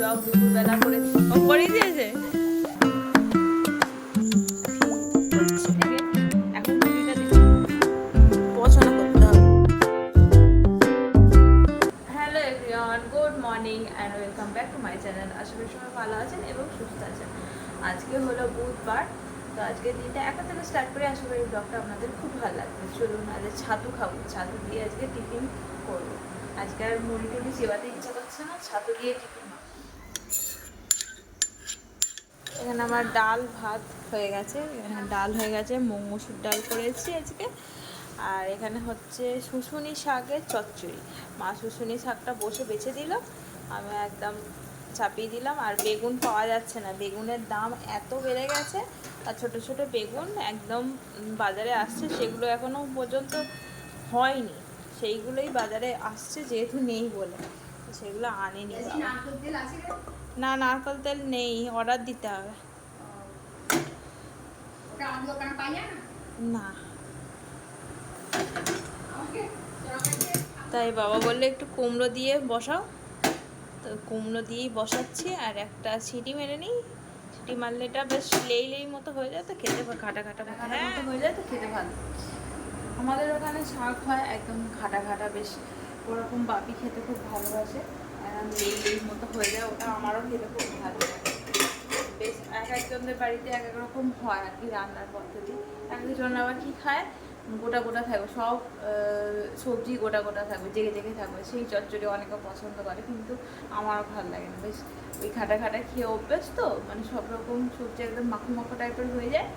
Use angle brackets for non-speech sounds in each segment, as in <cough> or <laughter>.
Blog দুপুরবেলা করে। ও করে ব্যাক টু চ্যানেল আশা ভালো আছেন এবং সুস্থ আছেন। আজকে হলো বুধবার, তো আজকের দিনটা এখন থেকে স্টার্ট করে। আশা করি ব্লগটা আপনাদের খুব ভালো লাগবে। চলুন আজকে ছাতু খাব। ছাতু দিয়ে আজকে টিফিন করব। আজকে আর মুড়ি টুড়ি চেবাতে ইচ্ছা করছে না। ছাতু দিয়ে টিফিন। এখানে আমার ডাল ভাত হয়ে গেছে। এখানে ডাল হয়ে গেছে মসুর ডাল করেছি আজকে। আর এখানে হচ্ছে শুশুনি শাকের চচ্চড়ি। মা শুশুনি শাকটা বসে বেছে দিল। আমি একদম চাপিয়ে দিলাম। আর বেগুন পাওয়া যাচ্ছে না। বেগুনের দাম এত বেড়ে গেছে। আর ছোট ছোট বেগুন একদম বাজারে আসছে। সেগুলো এখনও পর্যন্ত হয়নি। সেইগুলোই বাজারে আসছে, যেহেতু নেই বলে। সেগুলো আনেনি। না নারকেল তেল নেই অর্ডার দিতে হবে। না? তাই বাবা বললে একটু কুমড়ো দিয়ে বসাও। তো কুমড়ো দিয়েই বসাচ্ছি আর একটা সিটি মেরে নিই। সিটি মারলে এটা বেশ লেই লেই মতো হয়ে যায় তো খেতে ঘাটা ঘাটা ঘাটা মতো হয়ে যায় তো খেতে ভালো। আমাদের ওখানে শাক হয় একদম ঘাটা ঘাটা বেশ। ওরকম বাপি খেতে খুব ভালোবাসে। মতো হয়ে যায় ওটা আমারও খেতে খুব ভালো লাগে বেশ এক বাড়িতে এক এক রকম হয় আর কি রান্নার পদ্ধতি। এক আবার কি খায় গোটা গোটা থাকবে সব সবজি গোটা গোটা থাকবে জেগে জেগে থাকবে সেই চচ্চড়ি অনেকে পছন্দ করে, কিন্তু আমারও ভালো লাগে না। বেশ, ওই খাটা খাটা খেয়ে অভ্যেস তো মানে সব রকম সবজি একদম মাখো মাখো টাইপের হয়ে যায়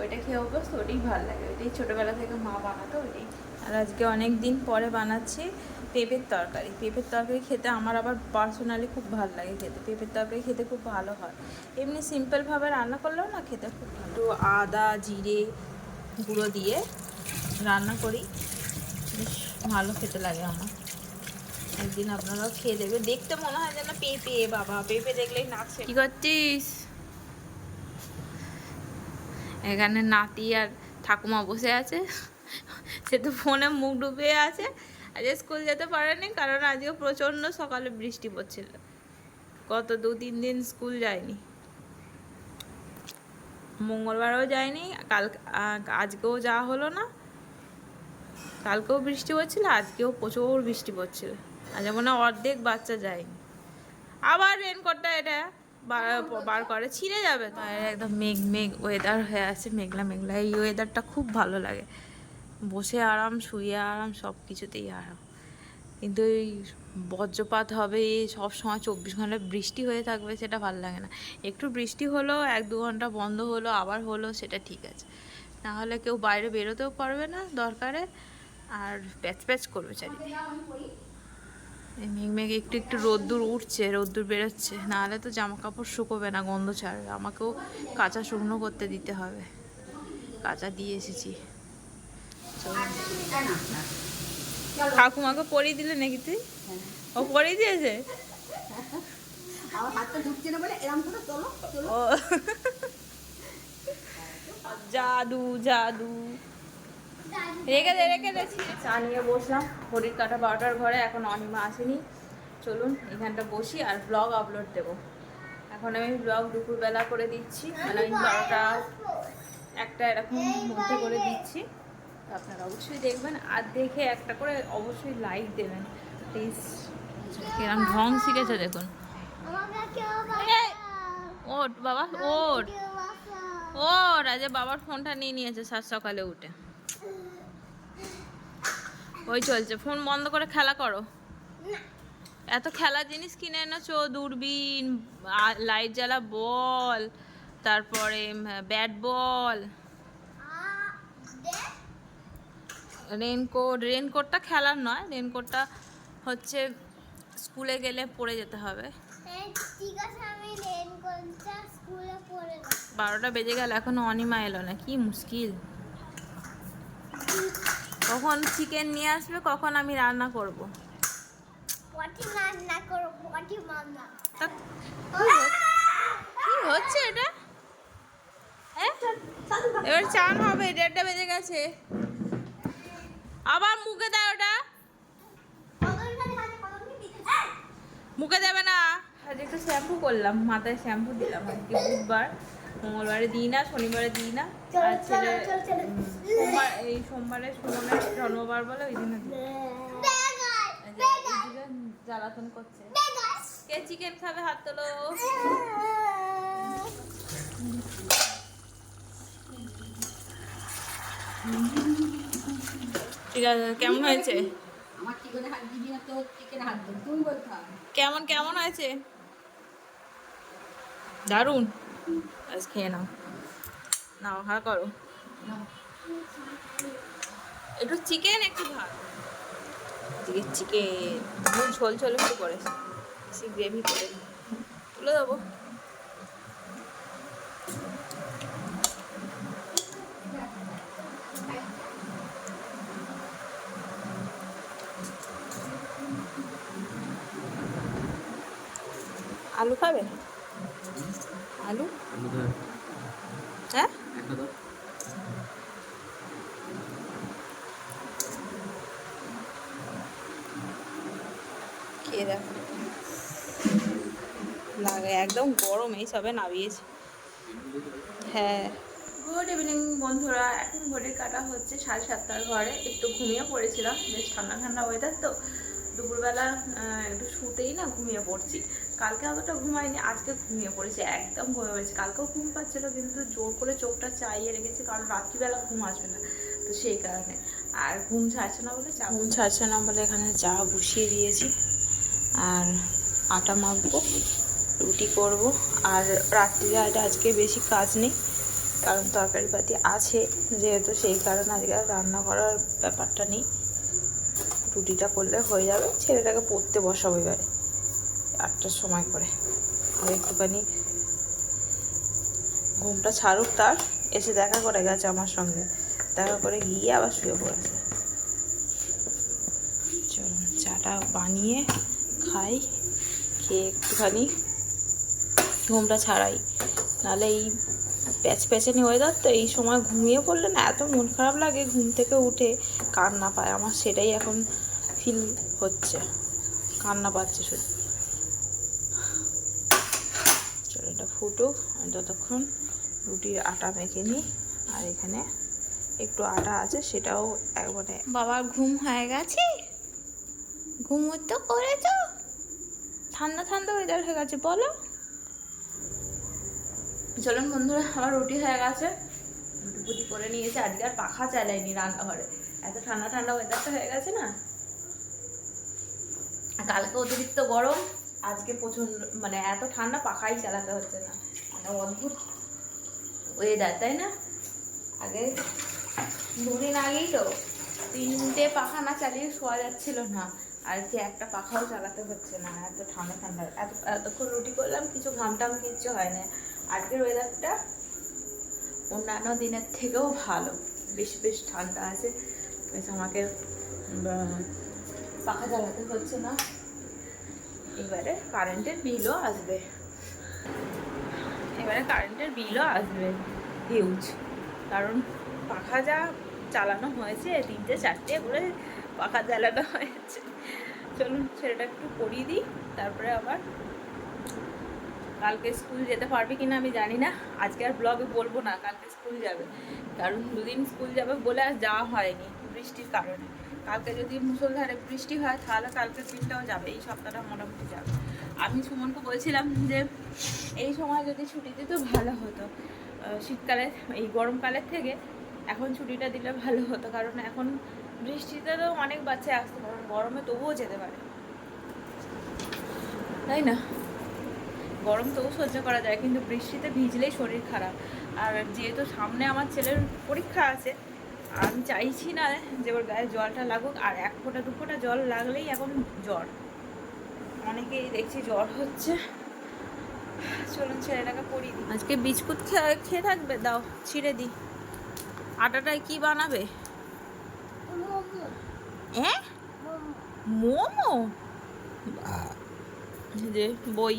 ওইটা খেয়ে অভ্যেস তো ওটাই ভালো লাগে। ওইটাই ছোটোবেলা থেকে মা বানাতো, ওইটাই। আর আজকে অনেক দিন পরে বানাচ্ছি পেঁপের তরকারি। পেঁপের তরকারি খেতে আমার আবার পার্সোনালি খুব ভালো লাগে খেতে। পেঁপের তরকারি খেতে খুব ভালো হয়। এমনি সিম্পলভাবে রান্না করলেও না খেতে খুব ভালো আদা, জিরে গুঁড়ো দিয়ে রান্না করি। বেশ ভালো খেতে লাগে আমার। একদিন আপনারাও খেয়ে দেবে দেখতে মনে হয় যেন পেঁপে, বাবা। পেঁপে দেখলেই নাচছে কি করছিস? এখানে নাতি আর ঠাকুমা বসে আছে। সে তো ফোনে মুখ ডুবে আছে। আজকে স্কুল যেতে পারেনি কারণ আজকে প্রচণ্ড সকালে বৃষ্টি পড়ছিল। গত দু, তিন দিন স্কুল যায়নি। মঙ্গলবারও যায়নি, কাল আজকেও যাওয়া হলো না। কালকেও বৃষ্টি পড়ছিল, আজকেও প্রচুর বৃষ্টি পড়ছিল। আজ মনে অর্ধেক বাচ্চা যায়নি। আবার রেনকোটটা এটা বার- করে, ছিঁড়ে যাবে একদম মেঘ মেঘ ওয়েদার হয়ে আছে, মেঘলা মেঘলা। এই ওয়েদারটা খুব ভালো লাগে। বসে আরাম, শুয়ে আরাম সব কিছুতেই আরাম। কিন্তু এই বজ্রপাত হবে সব সময় চব্বিশ ঘণ্টা বৃষ্টি হয়ে থাকবে, সেটা ভালো লাগে না। একটু বৃষ্টি হলো, এক দু ঘণ্টা বন্ধ হলো, আবার হলো, সেটা ঠিক আছে। না হলে কেউ বাইরে বেরোতেও পারবে না দরকারে, আর প্যাচ প্যাচ করবে চারিদিকে। এই মেঘ মেঘ একটু একটু রোদ্দুর উঠছে, রোদ্দুর বেরোচ্ছে। নাহলে তো জামা কাপড় শুকোবে না, গন্ধ ছাড়বে। আমাকেও কাঁচা শুকনো করতে দিতে হবে। কাঁচা দিয়ে এসেছি। ঠাকুমাকে পরিয়ে দিলে নাকি তুই? ও পরিয়ে দিয়েছে? জাদু জাদু। রেখে দে রেখে দে। চা নিয়ে বসলাম। ঘড়ির কাটা বারোটার ঘরে এখন অনিমা আসেনি। চলুন এখানটা বসি আর ব্লগ আপলোড দেব। এখন আমি ব্লগ দুপুরবেলা করে দিচ্ছি। মানে আমি বারোটা একটা এরকম মধ্যে করে দিচ্ছি। আপনারা অবশ্যই দেখবেন আর দেখে একটা করে অবশ্যই লাইক দেবেন। প্লিজ কিরম ঢং শিখেছে দেখুন। ওট বাবা ওট ও রাজা বাবার ফোনটা নিয়ে নিয়েছে সাত সকালে উঠে। ওই চলছে, ফোন বন্ধ করে খেলা করো। এত খেলার জিনিস কিনে এনেছো, দূরবীন লাইট জ্বালা বল, তারপরে ব্যাট বল রেনকোট রেনকোটটা খেলার নয় রেনকোটটা হচ্ছে স্কুলে গেলে পরে যেতে হবে। নেব বারোটা বেজে গেল এখনও অনিমা এলো না কি মুশকিল। কখন চিকেন নিয়ে আসবে কখন আমি রান্না করব। কি হচ্ছে এটা? হ্যাঁ? এবার চান হবে দেড়টা বেজে গেছে। আবার মুখে দেয় ওটা? মুখে দেবে না? আজ একটু শ্যাম্পু করলাম মাথায় শ্যাম্পু দিলাম আজকে বুধবার মঙ্গলবারে দিই না শনিবারে দিই না আর ছেলে সোমবার এই সোমবারে সুমনের জন্মবার বলে ওই দিনে জ্বালাতন করছে। কে চিকেন খাবে হাত তোলো? <laughs> ঠিক আছে কেমন হয়েছে? কেমন কেমন হয়েছে? দারুণ। আজ খেয়ে নাও। নাও হা করো। একটু চিকেন একটু ভাত। চিকেন চিকেন ঝোল ঝোল একটু করেছে বেশি গ্রেভি করে। তুলে দেবো। আলু খাবে? আলু? হ্যাঁ? লাগে, একদম গরম, এই সবে নামিয়েছে। হ্যাঁ। গুড ইভিনিং বন্ধুরা। এখন ঘড়ির কাটা হচ্ছে সাড়ে সাতটার ঘরে। একটু ঘুমিয়ে পড়েছিলাম, বেশ ঠান্ডা ঠান্ডা ওয়েদার তো। দুপুরবেলা একটু শুতেই না ঘুমিয়ে পড়ছি। কালকে অতটা ঘুমাইনি আজকে ঘুমিয়ে পড়েছি একদম ঘুমিয়ে পড়েছি। কালকেও ঘুম পাচ্ছিল কিন্তু জোর করে চোখটা চাইয়ে রেখেছি কারণ রাত্রিবেলা ঘুম আসবে না। তো সেই কারণে। আর ঘুম ছাড়ছে না বলে চা ঘুম ছাড়ছে না বলে এখানে চা বসিয়ে দিয়েছি। আর আটা মাখবো রুটি করব। আর রাত্রিরে আজ আজকে বেশি কাজ নেই কারণ তরকারি পাতি আছে যেহেতু সেই কারণে আজকে রান্না করার ব্যাপারটা নেই। রুটিটা করলে হয়ে যাবে। ছেলেটাকে পড়তে বসাবো এবারে। আটটার সময় করে। আর একটুখানি ঘুমটা ছাড়ুক তার। এসে দেখা করে গেছে আমার সঙ্গে। দেখা করে গিয়ে আবার শুয়ে পড়েছে। চলুন চাটা বানিয়ে খাই। খেয়ে একটুখানি ঘুমটা ছাড়াই। নাহলে এই প্যাচ প্যাচানি ওয়েদার তো এই সময় ঘুমিয়ে পড়লে না এত মন খারাপ লাগে ঘুম থেকে উঠে কান্না পায়। আমার সেটাই এখন ফিল হচ্ছে। কান্না পাচ্ছে শুধু। চলো এটা ফুটুক। আমি ততক্ষণ রুটির আটা মেখে নিই। আর এখানে একটু আটা আছে, সেটাও একবারে বাবার ঘুম হয়ে গেছে? ঘুম তো করেছ? ঠান্ডা ঠান্ডা ওয়েদার হয়ে গেছে, বলো। চলুন বন্ধুরা, আমার রুটি হয়ে গেছে। রুটি করে নিয়েছে, আজকে আর পাখা চালাইনি রান্নাঘরে। এত ঠান্ডা ঠান্ডা ওয়েদারটা হয়ে গেছে না? কালকে অতিরিক্ত গরম, আজকে প্রচণ্ড মানে এত ঠান্ডা পাখাই চালাতে হচ্ছে না। মানে অদ্ভুত ওয়েদার তাই না? আগে দুদিন আগেই তো তিনটে পাখা না চালিয়ে শোয়া যাচ্ছিল না। আর কি একটা পাখাও চালাতে হচ্ছে না, এত ঠান্ডা ঠান্ডা। এত, এতক্ষণ রুটি করলাম, কিছু ঘাম টাম কিচ্ছু হয় না। আজকের ওয়েদারটা অন্যান্য দিনের থেকেও ভালো। বেশ বেশ ঠান্ডা আছে। বেশ আমাকে পাখা চালাতে হচ্ছে না। এবারে কারেন্টের বিলও আসবে। এবারে কারেন্টের বিলও আসবে। হিউজ কারণ পাখা যা চালানো হয়েছে, তিনটে, চারটে করে পাখা চালানো হয়েছে। চলুন ছেলেটা একটু পরিয়ে দিই। তারপরে আবার কালকে স্কুল যেতে পারবে কিনা আমি জানি না। আজকে আর ব্লগে বলব না, কালকে স্কুল যাবে। কারণ দুদিন স্কুল যাবে বলে আর যাওয়া হয়নি বৃষ্টির কারণে। কালকে যদি মুসলধারে বৃষ্টি হয়, তাহলে কালকের দিনটাও যাবে, এই সপ্তাহটা মোটামুটি যাবে। আমি সুমনকে বলছিলাম যে, এই সময় যদি ছুটি দিত ভালো হতো। শীতকালে, এই গরমকালের থেকে এখন ছুটিটা দিলে ভালো হতো, কারণ এখন বৃষ্টিতে তো অনেক বাচ্চা আসতে পারে, গরমে তবুও যেতে পারে। তাই না? গরম তবু সহ্য করা যায়, কিন্তু বৃষ্টিতে ভিজলেই শরীর খারাপ। আর যেহেতু সামনে আমার ছেলের পরীক্ষা আছে, আমি চাইছি না যে ওর গায়ে জলটা লাগুক, আর এক ফোঁটা, দু ফোঁটা জল লাগলেই এখন জ্বর। অনেকেই দেখছি জ্বর হচ্ছে। চলুন ছেলেটাকে পড়িয়ে দিই। আজকে বিস্কুট খেয়ে খেয়ে থাকবে? দাও, ছিঁড়ে দিই। আটাটায় কি বানাবে? হ্যাঁ? মোমো? যে বই।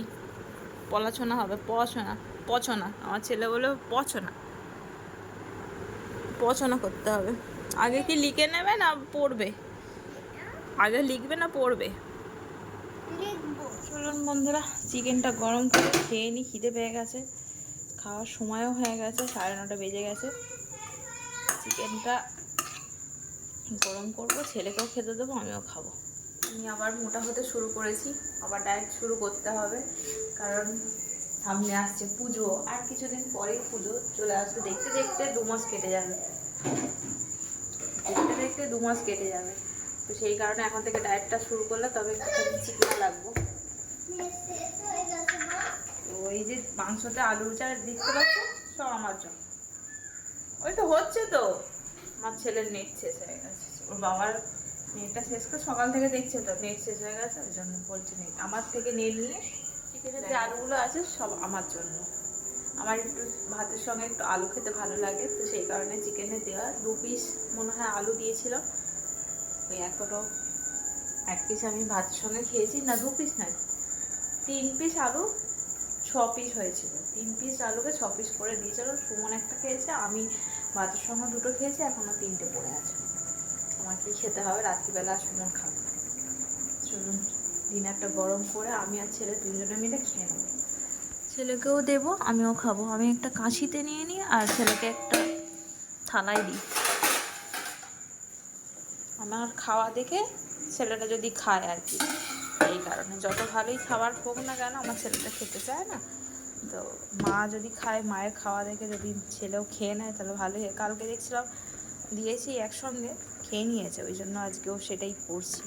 পড়াশোনা হবে পছনা পছনা। আমার ছেলে বলে পছনা। পছনা করতে হবে। আগে কি লিখে নেবে না পড়বে? আগে লিখবে না পড়বে? চলুন চলুন বন্ধুরা চিকেনটা গরম করে খেয়ে নিই খিদে পেয়ে গেছে। খাওয়ার সময়ও হয়ে গেছে সাড়ে নটা বেজে গেছে। চিকেনটা গরম করব ছেলেকেও খেতে দেবো আমিও খাব। আমি আবার মোটা হতে শুরু করেছি আবার ডায়েট শুরু করতে হবে। কারণ সামনে আসছে পুজো, আর কিছুদিন পরেই পুজো চলে আসবে। দেখতে দেখতে দু মাস কেটে যাবে। দেখতে দেখতে দু মাস কেটে যাবে। তো সেই কারণে এখন থেকে ডায়েটটা শুরু করলে তবে চিকনা লাগবো। এই যে মাংসটা, আলুর চাল, দেখতে পাচ্ছ? সব আমার জন্য। ওই তো হচ্ছে তো। আমার ছেলের নেট শেষ হয়ে গেছে। ওর বাবার নেটটা শেষ করে সকাল থেকে দেখছে তো। নেট শেষ হয়ে গেছে, ওই জন্য বলছে নেট আমার থেকে নেট নিয়ে চিকেনের যে আলুগুলো আছে সব আমার জন্য। আমার একটু ভাতের সঙ্গে একটু আলু খেতে ভালো লাগে, তো সেই কারণে চিকেনে দেওয়া দু পিস মনে হয় আলু দিয়েছিল। ওই এখনও এক পিস আমি ভাতের সঙ্গে খেয়েছি। না, দু পিস না তিন পিস আলু, ছ পিস হয়েছিল। তিন পিস আলুকে ছ পিস করে দিয়েছিল। সুমন একটা খেয়েছে, আমি ভাতের সঙ্গে দুটো খেয়েছি, এখনও তিনটে পড়ে আছে। আমাকে খেতে হবে, রাত্রিবেলা সুমন খাবে। চলুন। ডিনারটা গরম করে আমি আর ছেলে দুজনে মিলে খেয়ে নেব। ছেলেকেও দেবো আমিও খাব। আমি একটা কাঁচিতে নিয়ে নিই আর ছেলেকে একটা থালায় দিই। আমার খাওয়া দেখে ছেলেটা যদি খায় আর কি। এই কারণে যত ভালোই খাবার হোক না কেন আমার ছেলেটা খেতে চায় না। তো মা যদি খায় মায়ের খাওয়া দেখে যদি ছেলেও খেয়ে নেয় তাহলে ভালোই। হয় কালকে দেখছিলাম দিয়েছি একসঙ্গে খেয়ে নিয়েছে। ওই জন্য আজকেও সেটাই করছি।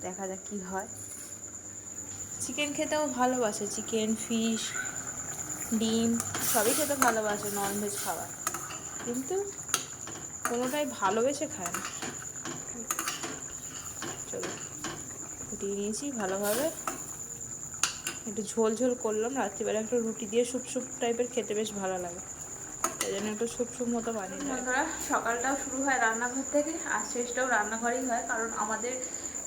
দেখা যাক কী হয়। চিকেন খেতেও ভালোবাসে। চিকেন ফিশ ডিম, সবই খেতে ভালোবাসে ননভেজ খাবার। কিন্তু কোনোটাই ভালোবেসে খায় না। চলো, ফুটিয়ে নিয়েছি ভালোভাবে। একটু ঝোল ঝোল করলাম। রাত্রিবেলা একটু রুটি দিয়ে স্যুপ স্যুপ টাইপের খেতে বেশ ভালো লাগে। এই জন্য একটু স্যুপ স্যুপ মতো বানিয়ে বন্ধুরা, সকালটাও শুরু হয় রান্নাঘর থেকে। আর শেষটাও রান্নাঘরেই হয়। কারণ আমাদের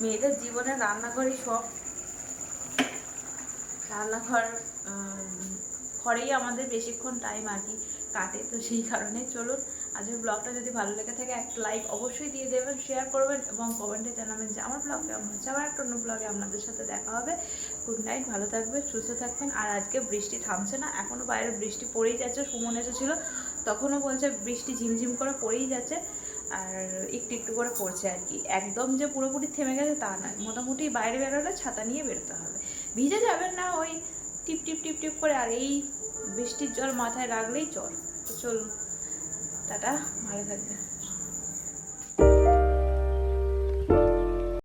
মেয়েদের জীবনে রান্নাঘরই সব রান্নাঘর ঘরেই আমাদের বেশিক্ষণ টাইম আর কি কাটে, তো সেই কারণে চলুন আজকের ব্লগটা যদি ভালো লেগে থাকে, একটা লাইক অবশ্যই দিয়ে দেবেন শেয়ার করবেন এবং কমেন্টে জানাবেন যে আমার ব্লগ কেমন হচ্ছে আবার একটা অন্য ব্লগে আপনাদের সাথে দেখা হবে। গুড নাইট ভালো থাকবেন, সুস্থ থাকবেন, আর আজকে বৃষ্টি থামছে না এখনও বাইরে বৃষ্টি পড়েই যাচ্ছে, সুমন এসেছিল, তখনও বলছে বৃষ্টি ঝিমঝিম করে পড়েই যাচ্ছে, আর একটু একটু করে পড়ছে আর কি, একদম যে পুরোপুরি থেমে গেছে তা নয়, মোটামুটি বাইরে বেরোলে ছাতা নিয়ে বেরোতে হবে। ভিজে যাবেন না, ওই টিপ টিপ টিপ টিপ করে আর এই বৃষ্টির জল মাথায় রাখলেই চল। চলুন, টাটা, ভালো থাকবেন।